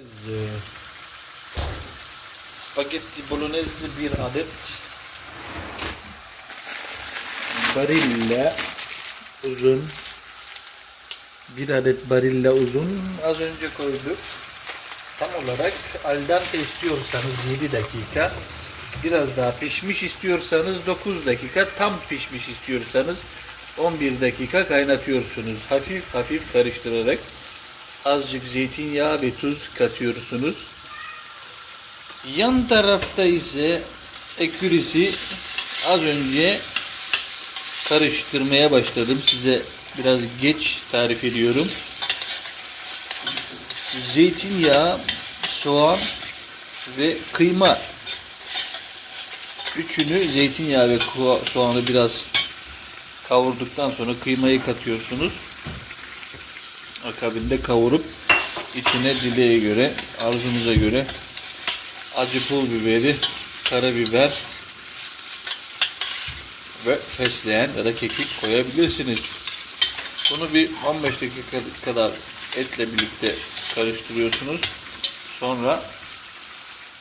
Bolognese. Spagetti bolognese bir adet. Barilla uzun. Bir adet barilla uzun. Az önce koyduk. Tam olarak al dente istiyorsanız 7 dakika. Biraz daha pişmiş istiyorsanız 9 dakika. Tam pişmiş istiyorsanız 11 dakika kaynatıyorsunuz. Hafif hafif karıştırarak. Azıcık zeytinyağı ve tuz katıyorsunuz. Yan tarafta ise ekürisi az önce karıştırmaya başladım. Size biraz geç tarif ediyorum. Zeytinyağı, soğan ve kıyma. Üçünü zeytinyağı ve soğanı biraz kavurduktan sonra kıymayı katıyorsunuz. Akabinde kavurup içine dileğe göre, arzunuza göre acı pul biberi, karabiber ve fesleğen ya da kekik koyabilirsiniz. Bunu bir 15 dakika kadar etle birlikte karıştırıyorsunuz. Sonra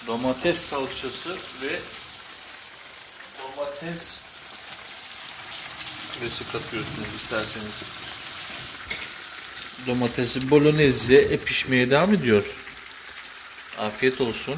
domates salçası ve domates püresi katıyorsunuz isterseniz. Domatesi bolognese e, pişmeye devam ediyor. Afiyet olsun.